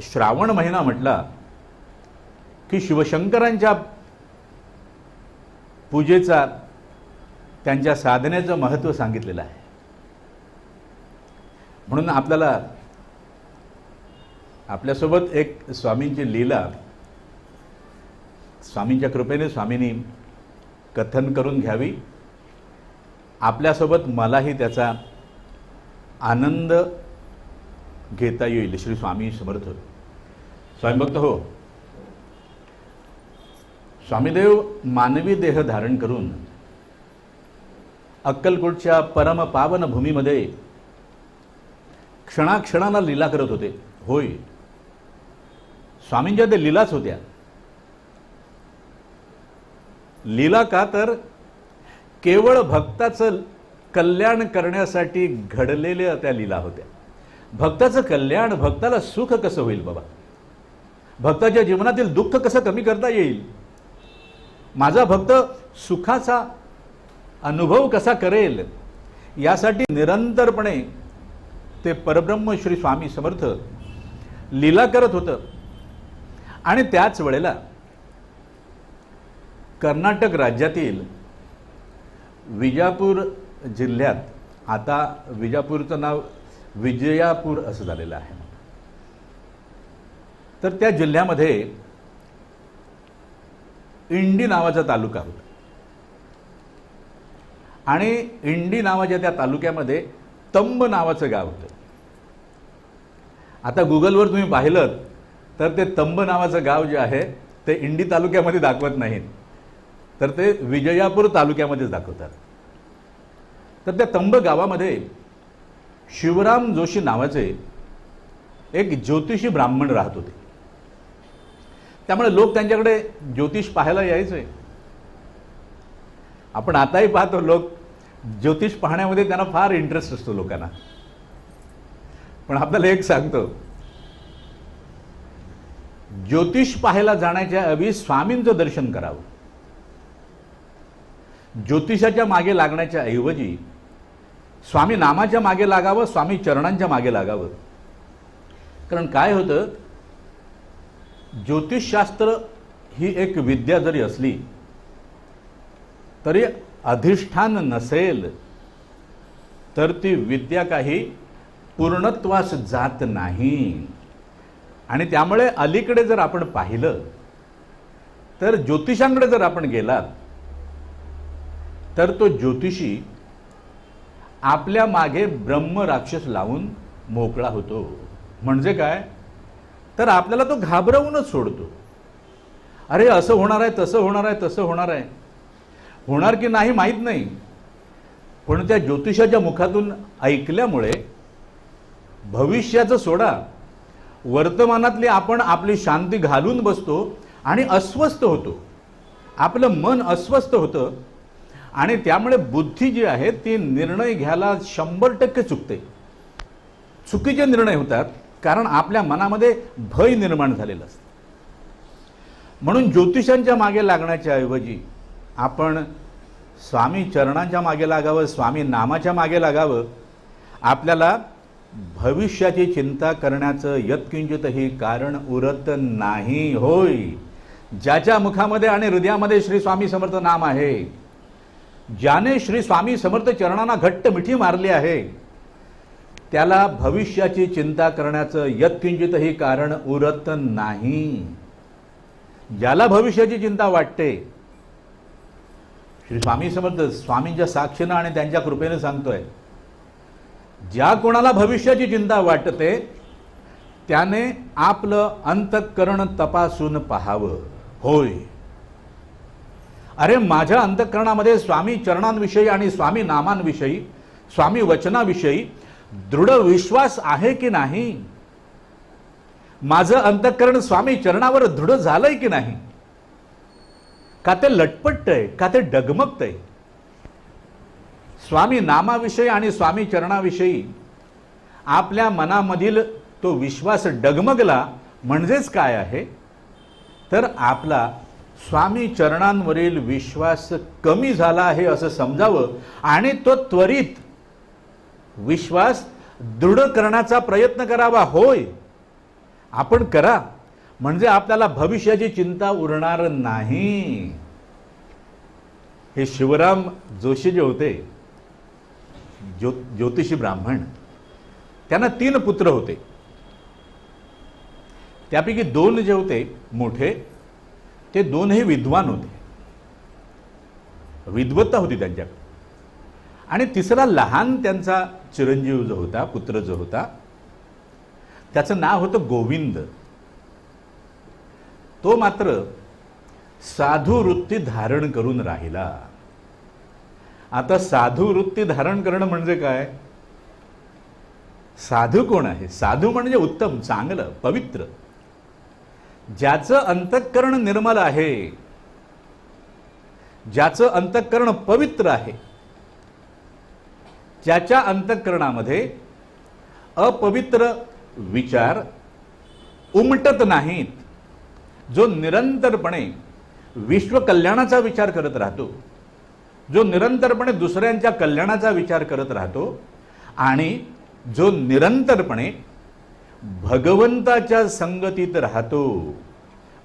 श्रावण महिना म्हटला की शिवशंकरांच्या पूजेचा त्यांच्या साधनेचं महत्त्व सांगितलेलं आहे. म्हणून आपल्याला आपल्यासोबत एक स्वामींची लीला स्वामींच्या कृपेने स्वामींनी कथन करून घ्यावी. आपल्यासोबत मलाही त्याचा आनंद घेता येईल श्री स्वामी समर्थ. स्वयंभक्त हो. स्वामीदेव मानवी देह धारण करून अक्कलकोटच्या परम पावन भूमीमध्ये क्षणाक्षणाला लीला करत होते. होय. स्वामींच्या ते लीलाच होत्या. लीला का तर केवळ भक्ताचं कल्याण करण्यासाठी घडलेल्या त्या लीला होत्या. भक्ताचं कल्याण भक्ताला सुख कसं होईल बाबा? भक्ताच्या जीवनातील दुःख कसं कमी करता येईल? माझा भक्त सुखाचा अनुभव कसा करेल? यासाठी निरंतरपणे ते परब्रह्म श्री स्वामी समर्थ लीला करत होतं. आणि त्याच वेळेला कर्नाटक राज्यातील विजापूर जिल्ह्यात आता विजापूरचं नाव विजयापूर असं झालेलं आहे. तर त्या जिल्ह्यामध्ये इंडी नावाचा तालुका होता. आणि इंडी नावाच्या त्या तालुक्यामध्ये तंब नावाचं गाव होतं. आता गुगलवर तुम्ही पाहिलं तर ते तंब नावाचं गाव जे आहे ते इंडी तालुक्यामध्ये दाखवत नाहीत. तर ते विजयापूर तालुक्यामध्येच दाखवतात. तर त्या तंब गावामध्ये शिवराम जोशी नावाचे एक ज्योतिषी ब्राह्मण राहत होते. त्यामुळे लोक त्यांच्याकडे ज्योतिष पाहायला यायचे. आपण आताही पाहतो लोक ज्योतिष पाहण्यामध्ये त्यांना फार इंटरेस्ट असतो लोकांना. पण आपल्याला एक सांगतो. ज्योतिष पाहायला जाण्याच्या आधी स्वामींचं दर्शन करावं. ज्योतिषाच्या मागे लागण्याच्या ऐवजी स्वामी नामाच्या मागे लागावं स्वामी चरणांच्या मागे लागावं. कारण काय होतं? ज्योतिषशास्त्र ही एक विद्या जरी असली तरी अधिष्ठान नसेल तर ती विद्या काही पूर्णत्वास जात नाही. आणि त्यामुळे अलीकडे जर आपण पाहिलं तर ज्योतिषांकडे जर आपण गेलात तर तो ज्योतिषी आपल्या मागे ब्रह्म राक्षस लावून मोकळा होतो. म्हणजे काय? तर आपल्याला तो घाबरवूनच सोडतो. अरे असं होणार आहे तसं होणार आहे तसं होणार आहे. होणार की नाही माहीत नाही. पण त्या ज्योतिषाच्या मुखातून ऐकल्यामुळे भविष्याचं सोडा. वर्तमानातली आपण आपली शांती घालून बसतो आणि अस्वस्थ होतो. आपलं मन अस्वस्थ होतं. आणि त्यामुळे बुद्धी जी आहे ती निर्णय घ्यायला शंभर टक्के चुकते. चुकीचे निर्णय होतात कारण आपल्या मनामध्ये भय निर्माण झालेलं असतं. म्हणून ज्योतिषांच्या मागे लागण्याच्या ऐवजी आपण स्वामी चरणांच्या मागे लागावं स्वामी नामाच्या मागे लागावं आपल्याला भविष्याची चिंता करण्याचं यत्किंचितही कारण उरत नाही. होय. ज्याच्या मुखामध्ये आणि हृदयामध्ये श्री स्वामी समर्थ नाम आहे ज्याने श्री स्वामी समर्थ चरणांना घट्ट मिठी मारली आहे त्याला भविष्याची चिंता करण्याचं यत्किंचितही कारण उरत नाही. ज्याला भविष्याची चिंता वाटते श्री स्वामी समर्थ स्वामींच्या साक्षीनं आणि त्यांच्या कृपेने सांगतोय ज्या कोणाला भविष्याची चिंता वाटते त्याने आपलं अंतःकरण तपासून पाहावं. होय. अरे माझ्या अंतःकरणामध्ये स्वामी चरणांविषयी आणि स्वामी नामांविषयी स्वामी वचनाविषयी दृढ विश्वास आहे की नाही? माझं अंतःकरण स्वामी चरणावर दृढ झालंय की नाही? का ते लटपटतंय का ते डगमगतंय? स्वामी नामाविषयी आणि स्वामी चरणाविषयी आपल्या मनामधील तो विश्वास डगमगला म्हणजेच काय आहे? तर आपला स्वामी चरणांवरील विश्वास कमी झाला आहे असं समजावं आणि तो त्वरित विश्वास दृढ करण्याचा प्रयत्न करावा. होय. आपण करा. म्हणजे आपल्याला भविष्याची चिंता उरणार नाही. हे शिवराम जोशी जे होते ज्यो ज्योतिषी ब्राह्मण त्यांना तीन पुत्र होते. त्यापैकी दोन जे होते मोठे ते दोनही विद्वान होते. विद्वत्ता होती त्यांच्याकडे. आणि तिसरा लहान त्यांचा चिरंजीव जो होता पुत्र जो होता त्याचं नाव होतं गोविंद. तो मात्र साधू वृत्ती धारण करून राहिला. आता साधू वृत्ती धारण करणं म्हणजे काय? साधू कोण आहे? साधू म्हणजे उत्तम चांगलं पवित्र. ज्याचं अंतःकरण निर्मल आहे ज्याचं अंतःकरण पवित्र आहे ज्याच्या अंतःकरणामध्ये अपवित्र विचार उमटत नाहीत जो निरंतरपणे विश्वकल्याणाचा विचार करत राहतो जो निरंतरपणे दुसऱ्यांच्या कल्याणाचा विचार करत राहतो आणि जो निरंतरपणे भगवंताच्या संगतीत राहतो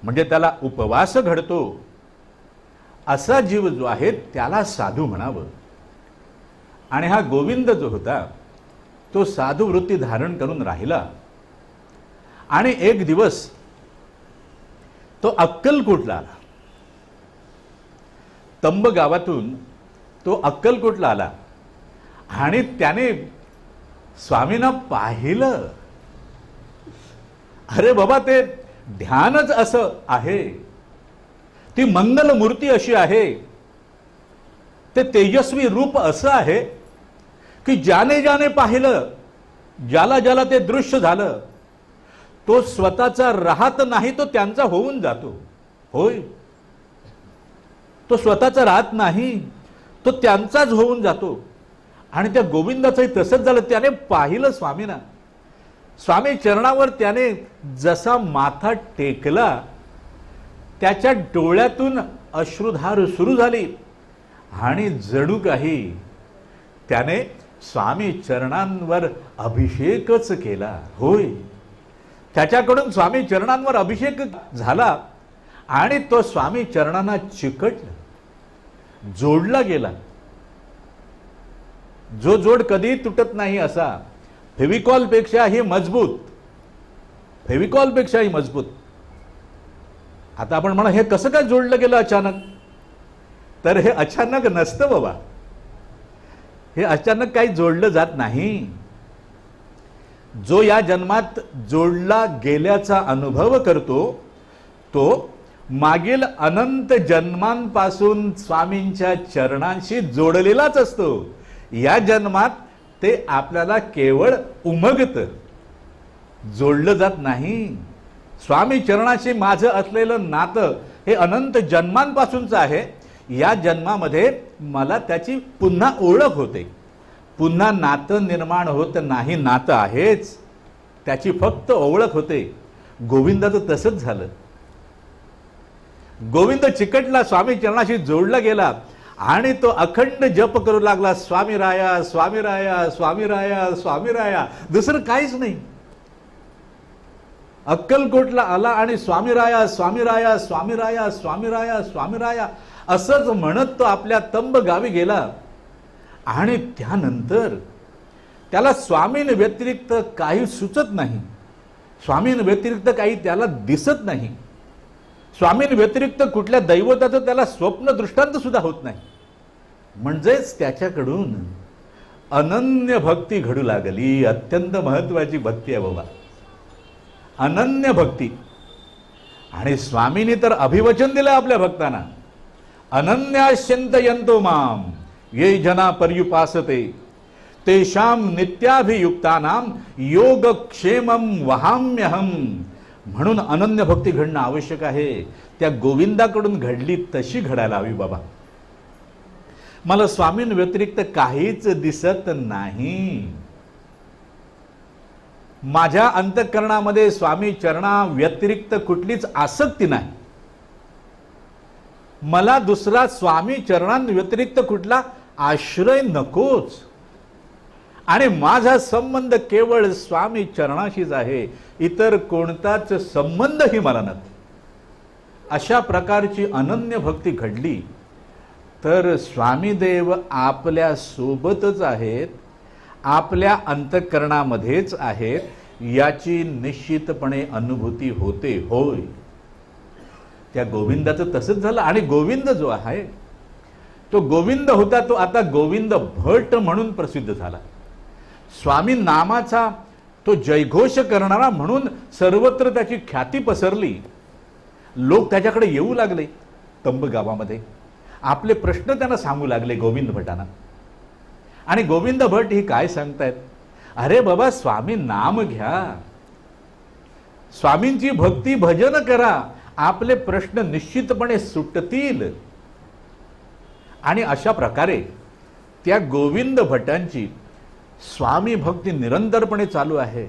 म्हणजे त्याला उपवास घडतो. असा जीव जो आहे त्याला साधू म्हणावं. आणि हा गोविंद जो होता तो साधू वृत्ती धारण करून राहिला. आणि एक दिवस तो अक्कलकोटला आला. तंब गावातून तो अक्कलकोटला आला. आणि त्याने स्वामींना पाहिलं. अरे बाबा ते ध्यानच असं आहे. ती मंगल मूर्ती अशी आहे. ते तेजस्वी रूप असं आहे की ज्याने ज्याने पाहिलं ज्याला ज्याला ते दृश्य झालं तो स्वतःचा राहत नाही तो त्यांचा होऊन जातो. होय. तो स्वतःचा राहत नाही तो त्यांचाच होऊन जातो. आणि त्या गोविंदाचंही तसंच झालं. त्याने पाहिलं स्वामीना. स्वामी चरणावर त्याने जसा माथा टेकला त्याच्या डोळ्यातून अश्रुधार सुरू झाली. आणि जणू काही त्याने स्वामी चरणांवर अभिषेकच केला. होय. त्याच्याकडून स्वामी चरणांवर अभिषेक झाला आणि तो स्वामी चरणांना चिकटला. जोडला गेला. जो जोड कधीही तुटत नाही असा. फेविकॉलपेक्षाही मजबूत. फेविकॉलपेक्षाही मजबूत. आता आपण म्हणा हे कसं काय जोडलं गेलं अचानक? तर हे अचानक नसतं बाबा. हे अचानक काही जोडलं जात नाही. जो या जन्मात जोडला गेल्याचा अनुभव करतो तो मागील अनंत जन्मांपासून स्वामींच्या चरणांशी जोडलेलाच असतो. या जन्मात ते आपल्याला केवळ उमगत. जोडलं जात नाही. स्वामी चरणाशी माझं असलेलं नातं हे अनंत जन्मांपासूनचं आहे. या जन्मामध्ये मला त्याची पुन्हा ओळख होते. पुन्हा नातं निर्माण होत नाही नातं आहेच. त्याची फक्त ओळख होते. गोविंदाचं तसंच झालं. गोविंद चिकटला स्वामी चरणाशी जोडला गेला. आणि तो अखंड जप करू लागला स्वामी राया स्वामी राया स्वामी राया स्वामी राया. दुसरं काहीच नाही. अक्कलकोटला आला आणि स्वामी राया स्वामी राया स्वामी राया स्वामी राया स्वामी राया असंच म्हणत तो आपल्या तंब गावी गेला. आणि त्यानंतर त्याला स्वामीन व्यतिरिक्त काही सुचत नाही. स्वामीन व्यतिरिक्त काही त्याला दिसत नाही. स्वामीन व्यतिरिक्त कुठल्या दैवताचं त्याला स्वप्न दृष्टांत सुद्धा होत नाही. म्हणजेच त्याच्याकडून अनन्य भक्ती घडू लागली. अत्यंत महत्वाची भक्ती आहे बाबा. अनन्य भक्ती. आणि स्वामींनी तर अभिवचन दिलं आपल्या भक्तांना. अनन्याश्यंत यंतो माम ये जना पर्युपासते. तेषाम नित्याभियुक्तानाम योगक्षेमम वहाम्यहम. म्हणून अनन्य भक्ती घडणं आवश्यक आहे. त्या गोविंदाकडून घडली तशी घडायला हवी बाबा. मला स्वामीं व्यतिरिक्त काहीच दिसत नाही. माझ्या अंतःकरणामध्ये स्वामी चरणा व्यतिरिक्त कुठलीच आसक्ती नाही. मला दुसरा स्वामी चरणांव्यतिरिक्त कुठला आश्रय नकोच. आणि माझा संबंध केवळ स्वामी चरणाशीच आहे इतर कोणताच संबंधही मला नाही अशा प्रकारची अनन्य भक्ती घडली तर स्वामीदेव आपल्या सोबतच आहेत आपल्या अंतःकरणामध्येच आहेत याची निश्चितपणे अनुभूती होते होय. त्या गोविंदाचं तसंच झालं. आणि गोविंद जो आहे तो गोविंद होता तो आता गोविंद भट म्हणून प्रसिद्ध झाला. स्वामी नामाचा तो जयघोष करणारा म्हणून सर्वत्र त्याची ख्याती पसरली. लोक त्याच्याकडे येऊ लागले तंब गावामध्ये. आपले प्रश्न त्यांना सांगू लागले गोविंद भटांना. आणि गोविंद भट ही काय सांगतायत? अरे बाबा स्वामी नाम घ्या. स्वामींची भक्ती भजन करा. आपले प्रश्न निश्चितपणे सुटतील. आणि अशा प्रकारे त्या गोविंद भटांची स्वामी भक्ती निरंतरपणे चालू आहे.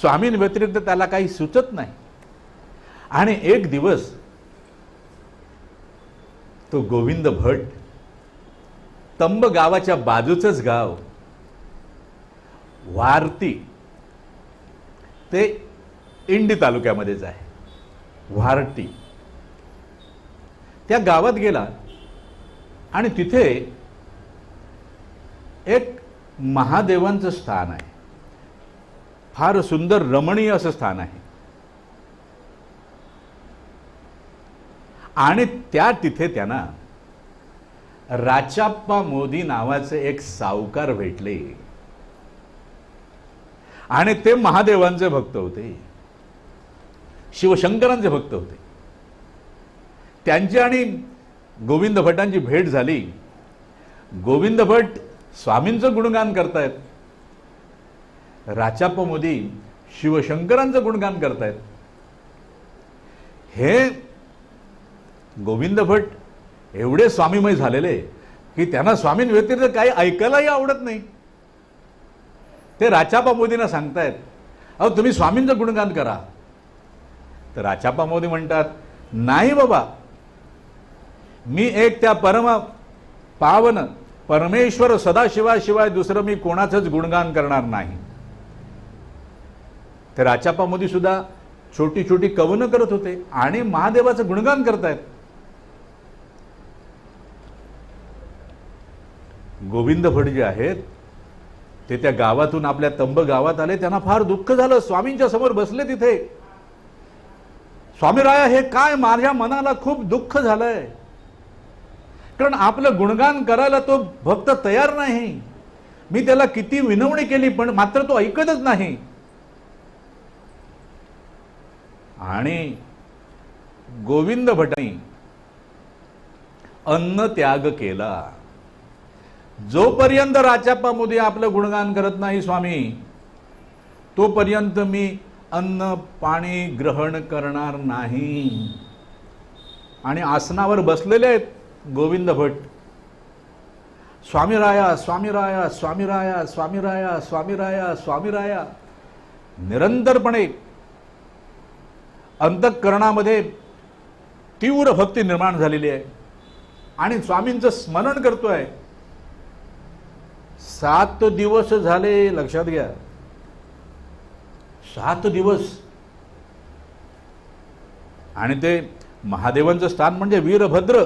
स्वामींव्यतिरिक्त त्याला काही सुचत नाही. आणि एक दिवस तो गोविंद भट तंब गावाच्या बाजूचंच गाव वारती ते इंडी तालुक्यामध्येच आहे. वारटी त्या गावात गेला आणि तिथे एक महादेवांचं स्थान आहे. फार सुंदर रमणीय असं स्थान आहे. आणि त्या तिथे त्यांना राचाप्पा मोदी नावाचे एक सावकार भेटले. आणि ते महादेवांचे भक्त होते. शिवशंकरांचे भक्त होते. त्यांची आणि गोविंद भटांची भेट झाली. गोविंद भट स्वामींचं गुणगान करतायत. राचाप्पा मोदी शिवशंकरांचं गुणगान करतायत. हे गोविंद भट एवढे स्वामीमय झालेले की त्यांना स्वामींव्यतिरिक्त काही ऐकायलाही आवडत नाही. ते राचापा मोदींना सांगतायत अहो तुम्ही स्वामींचं गुणगान करा. तर राचापा मोदी म्हणतात नाही बाबा मी एक त्या परम पावन परमेश्वर सदाशिवाशिवाय दुसरं मी कोणाचंच गुणगान करणार नाही. तर आचापामध्ये सुद्धा छोटी छोटी कवनं करत होते आणि महादेवाचं गुणगान करतायत. गोविंद भट जे आहेत ते त्या गावातून आपल्या तंब गावात आले त्यांना फार दुःख झालं. स्वामींच्या समोर बसले तिथे. स्वामीराया हे काय माझ्या मनाला खूप दुःख झालंय. कारण आपलं गुणगान करायला तो भक्त तयार नाही. मी त्याला किती विनवणी केली पण मात्र तो ऐकतच नाही. आणि गोविंद भटांनी अन्न त्याग केला. जोपर्यंत राचाप्पा मोदी आपलं गुणगान करत नाही स्वामी तोपर्यंत मी अन्न पाणी ग्रहण करणार नाही. आणि आसनावर बसलेले आहेत. गोविंद भट स्वामीराया स्वामीराया स्वामीराया स्वामीराया स्वामीराया स्वामीराया. निरंतरपणे अंतःकरणामध्ये तीव्र भक्ती निर्माण झालेली आहे. आणि स्वामींचं स्मरण करतोय. सात दिवस झाले लक्षात घ्या. सात दिवस. आणि ते महादेवांचं स्थान म्हणजे वीरभद्र.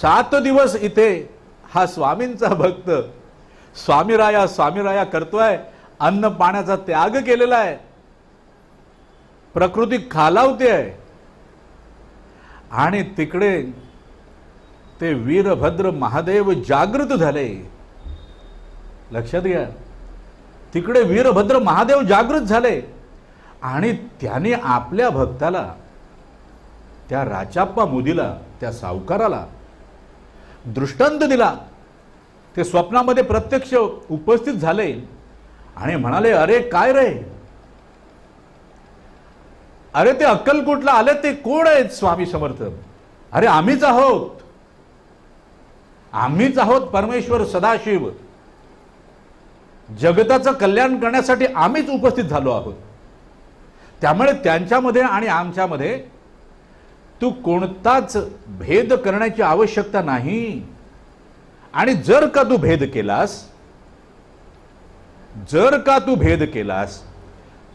सात दिवस इथे हा स्वामींचा भक्त. स्वामीराया स्वामीराया करतोय. अन्न पाण्याचा त्याग केलेला आहे. प्रकृती खालावते आहे आणि तिकडे ते वीरभद्र महादेव जागृत झाले. लक्षात घ्या. तिकडे वीरभद्र महादेव जागृत झाले. आणि त्याने आपल्या भक्ताला त्या राचाप्पा मुदीला त्या सावकाराला दृष्टांत दिला. ते स्वप्नामध्ये प्रत्यक्ष उपस्थित झाले. आणि म्हणाले अरे काय रे? अरे ते अक्कलकोटला आले ते कोण आहेत स्वामी समर्थ? अरे आम्हीच आहोत. आम्हीच आहोत परमेश्वर सदाशिव. जगताचं कल्याण करण्यासाठी आम्हीच उपस्थित झालो आहोत. त्यामुळे त्यांच्यामध्ये आणि आमच्यामध्ये तू कोणताच भेद करण्याची आवश्यकता नाही. आणि जर का तू भेद केलास जर का तू भेद केलास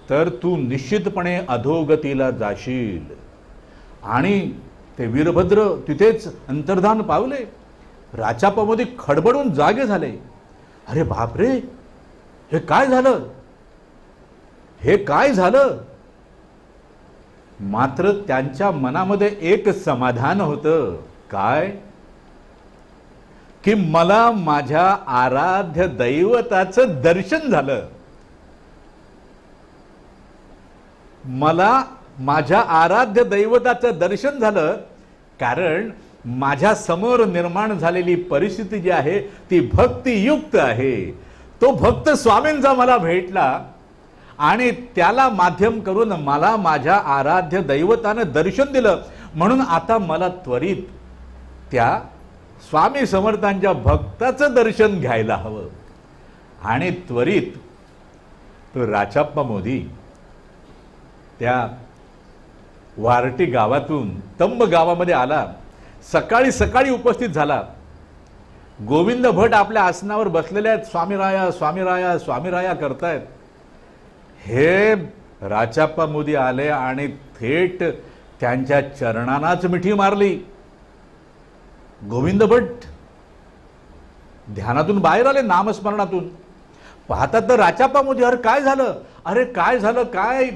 तर तू निश्चितपणे अधोगतीला जाशील. आणि ते वीरभद्र तिथेच अंतर्धान पावले. राचापामध्ये खडबडून जागे झाले. अरे बापरे हे काय झालं? हे काय झालं? मात्र त्यांच्या मनामध्ये एक समाधान होतं. काय? की मला माझ्या आराध्य दैवताचं दर्शन झालं. मला माझ्या आराध्य दैवताचं दर्शन झालं. कारण माझ्यासमोर निर्माण झालेली परिस्थिती जी आहे ती भक्तियुक्त आहे. तो भक्त स्वामींचा मला भेटला. आणि त्याला माध्यम करून मला माझ्या आराध्य दैवतानं दर्शन दिलं. म्हणून आता मला त्वरित त्या स्वामी समर्थांच्या भक्ताचं दर्शन घ्यायला हवं. आणि त्वरित तो राचाप्पा मोदी त्या वारटी गावातून तंब गावामध्ये आला. सकाळी सकाळी उपस्थित झाला. गोविंद भट आपल्या आसनावर बसलेले आहेत. स्वामीराया स्वामीराया स्वामीराया करतायत. हे राचाप्पा मोदी आले आणि थेट त्यांच्या चरणांनाच मिठी मारली. गोविंद भट ध्यानातून बाहेर आले नामस्मरणातून. पाहतात तर राचाप्पा मोदी अरे काय झालं? अरे काय झालं? काय?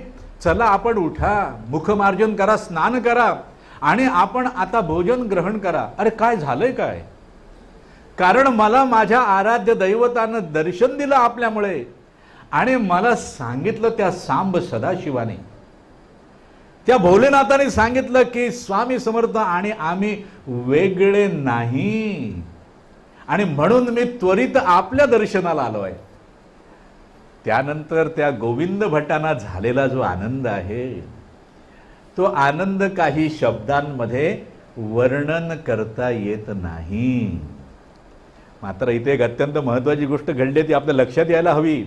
चला आपण उठा मुखमार्जन करा स्नान करा आणि आपण आता भोजन ग्रहण करा. अरे काय झालंय काय? कारण मला माझ्या आराध्य दैवतानं दर्शन दिलं आपल्यामुळे. आणि मला सांगितलं त्या सांब सदाशिवाने. त्या भोलेनाथाने सांगितलं की स्वामी समर्थ आणि आम्ही वेगळे नाही. आणि म्हणून मी त्वरित आपल्या दर्शनाला आलो आहे. त्यानंतर त्या गोविंद भटांना झालेला जो आनंद आहे तो आनंद काही शब्दांमध्ये वर्णन करता येत नाही. मात्र इथे एक अत्यंत महत्वाची गोष्ट घडली ती आपल्या लक्षात यायला हवी.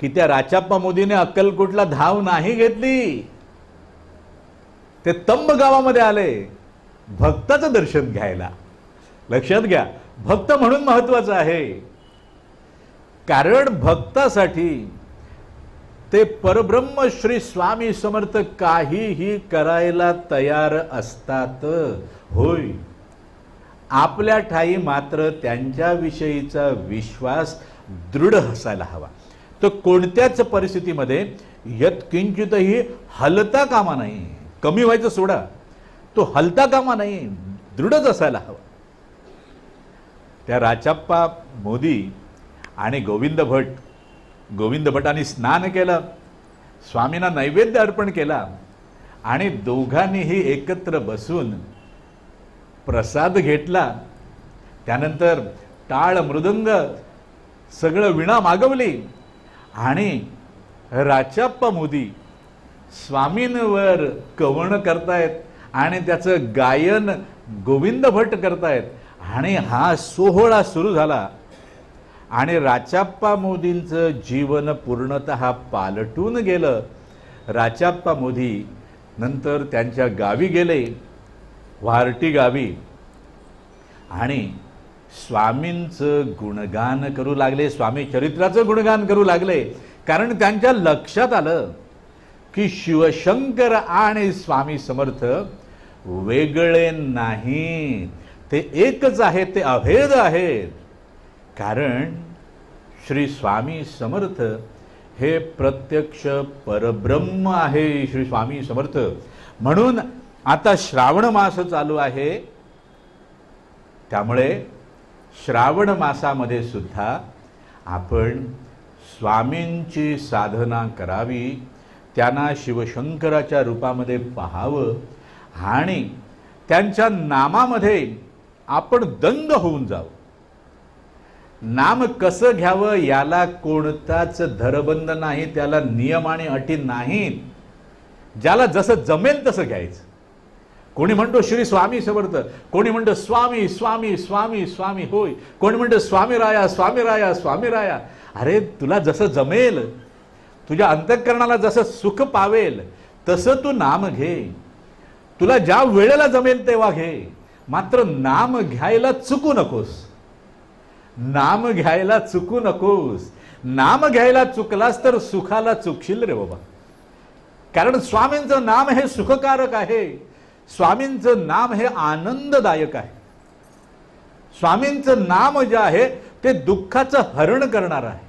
की त्या राचाप्पा मोदीने अक्कलकोटला धाव नाही घेतली. ते तंब गावामध्ये आले भक्ताचं दर्शन घ्यायला. लक्षात घ्या भक्त म्हणून महत्वाचं आहे. कारण भक्तासाठी ते परब्रह्म श्री स्वामी समर्थ काहीही करायला तयार असतात. होय. आपल्या ठाई मात्र त्यांच्याविषयीचा विश्वास दृढ असायला हवा. तर कोणत्याच परिस्थितीमध्ये यत्किंचितही हलता कामा नाही. कमी व्हायचं सोडा. तो हलता कामा नाही. दृढच असायला हवा. त्या राचाप्पा मोदी आणि गोविंद भट गोविंद भटांनी स्नान केलं स्वामींना नैवेद्य अर्पण केला आणि दोघांनीही एकत्र बसून प्रसाद घेतला. त्यानंतर टाळ मृदंग सगळं विणा मागवली. आणि राचाप्पा मोदी स्वामींवर कवण करतायत आणि त्याचं गायन गोविंद भट करतायत. आणि हा सोहळा सुरू झाला. आणि राचाप्पा मोदींचं जीवन पूर्णत पालटून गेलं. राचाप्पा मोदी नंतर त्यांच्या गावी गेले. वारटी गावी. आणि स्वामींचं गुणगान करू लागले स्वामी चरित्राचं गुणगान करू लागले. कारण त्यांच्या लक्षात आलं की शिवशंकर आणि स्वामी समर्थ वेगळे नाही ते एकच आहेत ते अभेद आहेत. कारण श्री स्वामी समर्थ हे प्रत्यक्ष परब्रह्म आहे श्री स्वामी समर्थ. म्हणून आता श्रावण मास चालू आहे. त्यामुळे श्रावण मासामध्ये सुद्धा आपण स्वामींची साधना करावी त्यांना शिवशंकराच्या रूपामध्ये पाहावं आणि त्यांच्या नामामध्ये आपण दंग होऊन जावं. नाम कसं घ्यावं याला कोणताच धरबंद नाही त्याला नियम आणि अटी नाहीत. ज्याला जसं जमेल तसं घ्यायचं. कोणी म्हणतो श्री स्वामी समर्थ कोणी म्हणतो स्वामी स्वामी स्वामी स्वामी होय. कोणी म्हणतो स्वामी राया स्वामी राया स्वामी राया. अरे तुला जसं जमेल तुझ्या अंतःकरणाला जसं सुख पावेल तसं तू नाम घे. तुला ज्या वेळेला जमेल तेव्हा घे. मात्र नाम घ्यायला चुकू नकोस. नाम घ्यायला चुकू नकोस. नाम घ्यायला चुकलास तर सुखाला चुकशील रे बाबा. कारण स्वामींचं नाम हे सुखकारक आहे. स्वामींचं नाम हे आनंददायक आहे. स्वामींचं नाम जे आहे ते दुःखाचं हरण करणार आहे.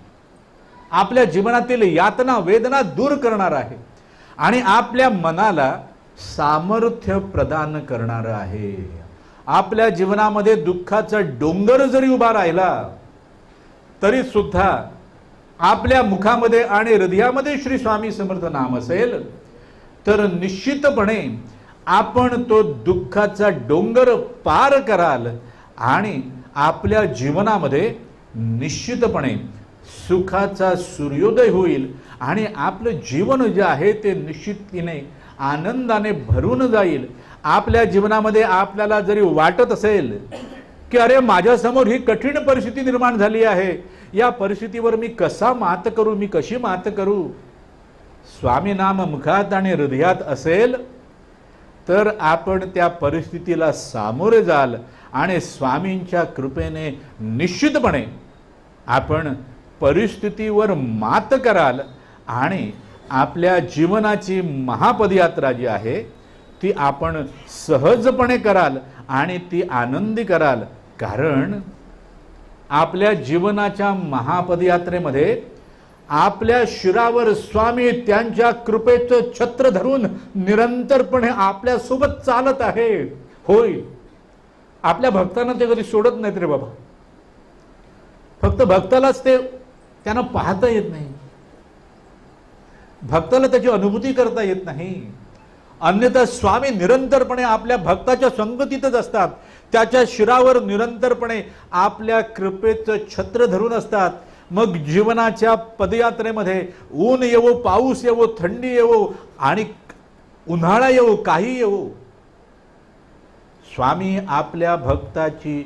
आपल्या जीवनातील यातना वेदना दूर करणार आहे. आणि आपल्या मनाला सामर्थ्य प्रदान करणार आहे. आपल्या जीवनामध्ये दुःखाचा डोंगर जरी उभा राहिला तरी सुद्धा आपल्या मुखामध्ये आणि हृदयामध्ये श्री स्वामी समर्थ नाम असेल तर निश्चितपणे आपण तो दुःखाचा डोंगर पार कराल आणि आपल्या जीवनामध्ये निश्चितपणे सुखाचा सूर्योदय होईल आणि आपलं जीवन जे आहे ते निश्चितीने आनंदाने भरून जाईल. आपल्या जीवनामध्ये आपल्याला जरी वाटत असेल की अरे माझ्यासमोर ही कठीण परिस्थिती निर्माण झाली आहे या परिस्थितीवर मी कसा मात करू मी कशी मात करू? स्वामी नाम मुखात आणि हृदयात असेल तर आपण त्या परिस्थितीला सामोरे जाल आणि स्वामींच्या कृपेने निश्चितपणे आपण परिस्थितीवर मात कराल आणि आपल्या जीवनाची महापदयात्रा जी आहे ती आपण सहजपणे कराल आणि ती आनंदी कराल. कारण आपल्या जीवनाच्या महापदयात्रेमध्ये आपल्या शिरावर स्वामी त्यांच्या कृपेचं छत्र धरून निरंतरपणे आपल्यासोबत चालत आहे. होय. आपल्या भक्तांना ते कधी सोडत नाहीत रे बाबा. फक्त भक्तालाच ते त्यांना पाहता येत नाही. भक्ताला त्याची अनुभूती करता येत नाही. अन्यथा स्वामी निरंतरपणे आपल्या भक्ताच्या संगतीतच असतात. त्याच्या शिरावर निरंतरपणे आपल्या कृपेचं छत्र धरून असतात. मग जीवनाच्या पदयात्रेमध्ये ऊन येवो पाऊस येवो थंडी येवो आणि उन्हाळा येवो काही येवो. स्वामी आपल्या भक्ताची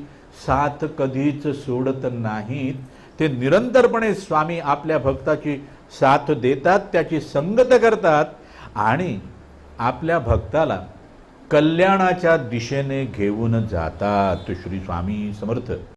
साथ कधीच सोडत नाहीत. ते निरंतरपणे स्वामी आपल्या भक्ताची साथ देतात त्याची संगत करतात आणि आपल्या भक्ताला कल्याणाच्या दिशेने घेऊन जातात. श्री स्वामी समर्थ.